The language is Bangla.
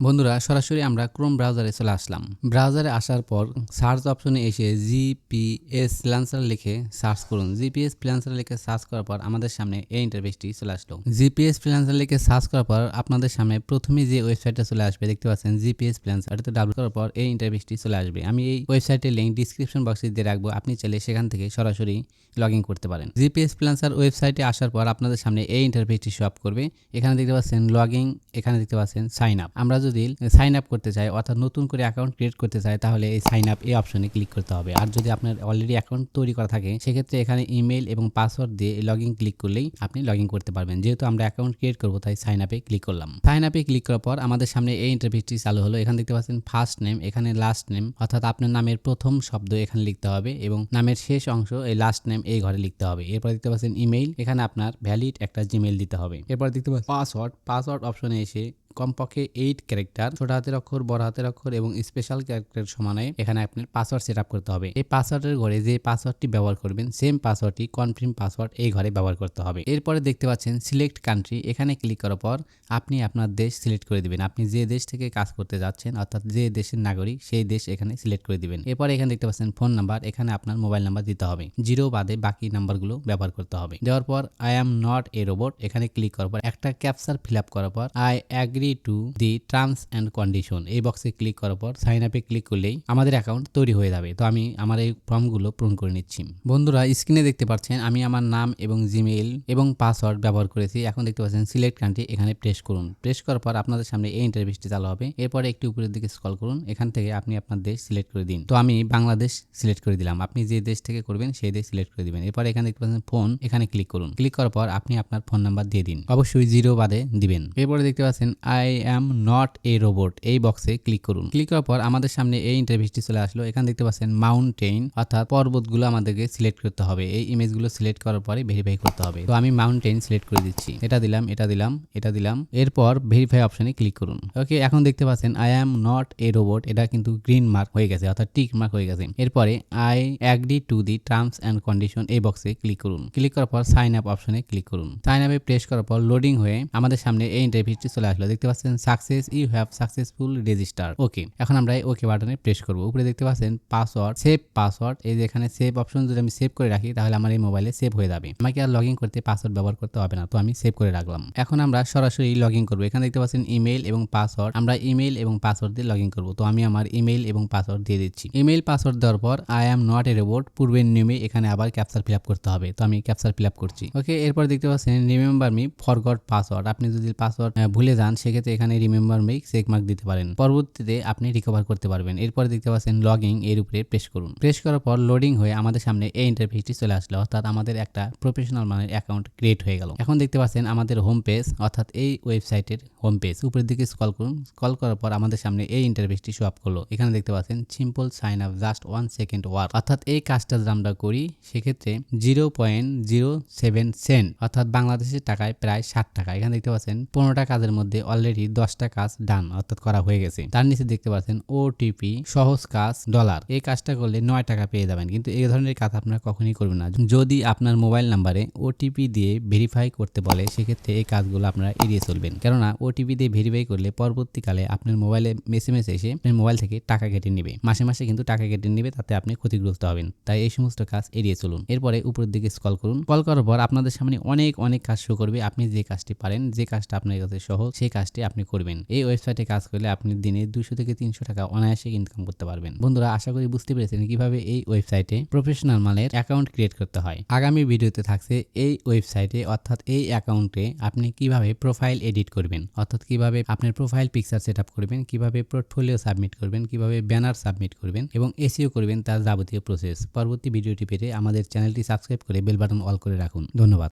বন্ধুরা, সরাসরি আমরা ক্রোম ব্রাউজারে চলে আসলাম। ব্রাউজারে আসার পর সার্চ অপশনে এসে জিপিএস ফ্রিলান্সার লিখে সার্চ করুন। জিপিএস ফ্রিলান্সার লিখে সার্চ করার পর আমাদের সামনে এই ইন্টারফেসটি চলে আসলো। জিপিএস ফ্রিলান্সার লিখে সার্চ করার পর আপনাদের সামনে প্রথমে যে ওয়েবসাইটটা চলে আসবে, দেখতে পাচ্ছেন জিপিএস ফ্রিলান্সার এটাতে ডাউনলোড করার পর এই ইন্টারফেসটি চলে আসবে। আমি এই ওয়েবসাইটের লিঙ্ক ডিসক্রিপশন বক্সে দিয়ে রাখব, আপনি চাইলে সেখান থেকে সরাসরি লগ ইন করতে পারেন। জিপিএস ফ্রিলান্সার ওয়েবসাইটে আসার পর আপনাদের সামনে এই ইন্টারফেসটি শো আপ করবে। এখানে দেখতে পাচ্ছেন লগ ইন এখানে দেখতে পাচ্ছেন সাইন আপ আমরা যদি সাইন আপ করতে চাই অর্থাৎ নতুন করে অ্যাকাউন্ট ক্রিয়েট করতে চাই তাহলে এই সাইন আপ এই অপশনে ক্লিক করতে হবে। আর যদি আপনার অলরেডি অ্যাকাউন্ট তৈরি করা থাকে, সেক্ষেত্রে এখানে ইমেল এবং পাসওয়ার্ড দিয়ে লগ ইন ক্লিক করলেই আপনি লগ ইন করতে পারবেন। যেহেতু আমরা অ্যাকাউন্ট ক্রিয়েট করব, তাই সাইন আপে ক্লিক করলাম। সাইন আপে ক্লিক করার পর আমাদের সামনে এই ইন্টারফেসটি চালু হলো। এখানে দেখতে পাচ্ছেন ফার্স্ট নেম এখানে লাস্ট নেম অর্থাৎ আপনার নামের প্রথম শব্দ এখানে লিখতে হবে এবং নামের শেষ অংশ এই লাস্ট নেম এই ঘরে লিখতে হবে। এরপর দেখতে পাচ্ছেন ইমেইল এখানে আপনার ভ্যালিড একটা জিমেইল দিতে হবে। এরপর দেখতে পাচ্ছেন পাসওয়ার্ড পাসওয়ার্ড অপশনে এসে কমপক্ষে এইট ক্যারেক্টার ছোট হাতের অক্ষর, বড় হাতের অক্ষর এবং স্পেশাল ক্যারেক্টার সমানে এখানে আপনার পাসওয়ার্ড সেট করতে হবে। এই পাসওয়ার্ডের ঘরে যে পাসওয়ার্ডটি ব্যবহার করবেন সেম পাসওয়ার্ডটি কনফার্ম পাসওয়ার্ড এই ঘরে ব্যবহার করতে হবে। এরপরে দেখতে পাচ্ছেন সিলেক্ট কান্ট্রি এখানে ক্লিক করার পর আপনি আপনার দেশ সিলেক্ট করে দিবেন। আপনি যে দেশ থেকে কাজ করতে যাচ্ছেন, অর্থাৎ যে দেশের নাগরিক, সেই দেশ এখানে সিলেক্ট করে দিবেন। এরপরে এখানে দেখতে পাচ্ছেন ফোন নাম্বার এখানে আপনার মোবাইল নাম্বার দিতে হবে। জিরো বাদে বাকি নাম্বারগুলো ব্যবহার করতে হবে। দেওয়ার পর I am not a robot এখানে ক্লিক করার পর, একটা ক্যাপচার ফিল আপ করার পর I agree to the terms and condition. এই বক্সে ক্লিক করার পর সাইন আপে ক্লিক করলেই আমাদের অ্যাকাউন্ট তৈরি হয়ে যাবে। তো আমি আমার এই ফর্মগুলো পূরণ করে নিচ্ছি। বন্ধুরা, স্ক্রিনে দেখতে পাচ্ছেন, আমি আমার নাম এবং জিমেইল এবং পাসওয়ার্ড ব্যবহার করেছি। এখন দেখতে পাচ্ছেন, সিলেক্ট কান্ট্রি এখানে প্রেস করুন। প্রেস করার পর আপনাদের সামনে এই ইন্টারভিউটি চালু হবে। এরপরে একটু উপরের দিকে স্ক্রল করুন। এখান থেকে আপনি আপনার দেশ সিলেক্ট করে দিন। তো আমি বাংলাদেশ সিলেক্ট করে দিলাম। আপনি যে দেশ থেকে করবেন, সেই দেশ সিলেক্ট করে দিবেন। এরপর এখানে দেখতে পাচ্ছেন ফোন এখানে ক্লিক করুন। ক্লিক করার পর আপনি আপনার ফোন নাম্বার দিয়ে দিন। অবশ্যই জিরো বাদে দিবেন। এরপরে দেখতে পাচ্ছেন I am not a robot. এই বক্সে ক্লিক করুন। ক্লিক করার পর আমাদের সামনে এই ইন্টারভিউটি চলে আসলো। এখানে দেখতে পাচ্ছেন মাউন্টেন অর্থাৎ পর্বতগুলো আমাদেরকে সিলেক্ট করতে হবে। এই ইমেজগুলো সিলেক্ট করার পরে ভেরিফাই করতে হবে। তো আমি মাউন্টেন সিলেক্ট করে দিচ্ছি। এটা দিলাম এটা দিলাম এটা দিলাম। এরপর ভেরিফাই অপশনে ক্লিক করুন। ওকে এখন দেখতে পাচ্ছেন I am not a robot এটা কিন্তু গ্রিন মার্ক হয়ে গেছে, অর্থাৎ টিক মার্ক হয়ে গেছে। এরপরে I agree to the terms and condition এই বক্সে ক্লিক করুন। ক্লিক করার পর সাইন আপ অপশনে ক্লিক করুন। সাইন আপে প্রেস করার পর লোডিং হয়ে আমাদের সামনে এই ইন্টারভিউটি চলে আসলো। দেখতে পাচ্ছেন success you have successful register okay এখন আমরা ওকে বাটনে প্রেস করব। উপরে দেখতে পাচ্ছেন পাসওয়ার্ড সেভ পাসওয়ার্ড এই যে এখানে সেভ অপশন যদি আমি সেভ করে রাখি, তাহলে আমার এই মোবাইলে সেভ হয়ে যাবে। আমাকে আর লগ করতে পাসওয়ার্ড ব্যবহার করতে হবে না, তো আমি সেভ করে রাখলাম। এখন আমরা সরাসরি লগ ইন করব। এখানে দেখতে পাচ্ছেন ইমেল এবং পাসওয়ার্ড আমরা ইমেল এবং পাসওয়ার্ড দিয়ে লগ ইন করব। তো আমি আমার ইমেল এবং পাসওয়ার্ড দিয়ে দিচ্ছি। ইমেল পাসওয়ার্ড দেওয়ার পর I am not a robot পূর্বের নিয়মে এখানে আবার ক্যাপচার ফিল করতে হবে। তো আমি ক্যাপচার ফিল করছি। ওকে এরপর দেখতে পাচ্ছেন রিমেম্বার মি ফরগট পাসওয়ার্ড আপনি যদি পাসওয়ার্ড ভুলে যান সেক্ষেত্রে এখানে রিমেম্বার মি চেক মার্ক দিতে পারেন। পরবর্তীতে আপনি রিকভার করতে পারবেন। এরপর দেখতে পাচ্ছেন লগিং এর উপরে প্রেস করুন। প্রেস করার পর লোডিং হয়ে আমাদের সামনে এই ইন্টারফেসটি চলে আসলো। অর্থাৎ আমাদের একটা প্রফেশনাল মানের অ্যাকাউন্ট ক্রিয়েট হয়ে গেল। এখন দেখতে পাচ্ছেন আমাদের হোম পেজ অর্থাৎ এই ওয়েবসাইটের হোম পেজ উপরের দিকে স্কল করুন। স্কল করার পর আমাদের সামনে এই ইন্টারফেসটি শো আপ করল। এখানে দেখতে পাচ্ছেন simple sign up just one second work অর্থাৎ এই কাজটা যদি আমরা করি, সেক্ষেত্রে zero point zero seven cent অর্থাৎ বাংলাদেশের টাকায় প্রায় ষাট টাকা। এখানে দেখতে পাচ্ছেন পনেরোটা কাজের মধ্যে অলরেডি দশটা কাজ ডান অর্থাৎ করা হয়ে গেছে। তার নিচে দেখতে পাচ্ছেন ওটিপি সহজ কাজ ডলার এই কাজটা করলে নয় টাকা পেয়ে যাবেন। কিন্তু এই ধরনের কাজ আপনারা কখনই করবেন না। যদি আপনার মোবাইল নাম্বারে ওটিপি দিয়ে ভেরিফাই করতে বলে, সেক্ষেত্রে এই কাজগুলো আপনারা এড়িয়ে চলবেন। কেননা ওটিপি দিয়ে ভেরিফাই করলে পরবর্তীকালে আপনার মোবাইলে মেসেমেস এসে আপনার মোবাইল থেকে টাকা কেটে নেবে। মাসে মাসে কিন্তু টাকা কেটে নেবে, তাতে আপনি ক্ষতিগ্রস্ত হবেন। তাই এই সমস্ত কাজ এড়িয়ে চলুন। এরপরে উপরের দিকে স্কল করুন। কল করার পর আপনাদের সামনে অনেক অনেক কাজ শো করবে। আপনি যে কাজটি পারেন, যে কাজটা আপনার কাছে সহজ, সেই কাজটি আপনি করবেন। এই ওয়েবসাইটে কাজ করলে আপনি দিনে দুশো থেকে তিনশো টাকা অনায়াসে ইনকাম করতে পারবেন। বন্ধুরা, আশা করি বুঝতে পেরেছেন কীভাবে এই ওয়েবসাইটে প্রফেশনাল মালের অ্যাকাউন্ট ক্রিয়েট করতে হয়। আগামী ভিডিওতে থাকছে এই ওয়েবসাইটে অর্থাৎ এই অ্যাকাউন্টে আপনি কীভাবে প্রোফাইল এডিট করবেন, অর্থাৎ কীভাবে আপনার প্রোফাইল পিকচার সেট আপ করবেন, কীভাবে পোর্টফোলিও সাবমিট করবেন, কীভাবে ব্যানার সাবমিট করবেন এবং এসিও করবেন তার যাবতীয় প্রসেস পরবর্তী ভিডিওটি পেতে আমাদের চ্যানেলটি সাবস্ক্রাইব করে বেল বাটন অল করে রাখুন। ধন্যবাদ।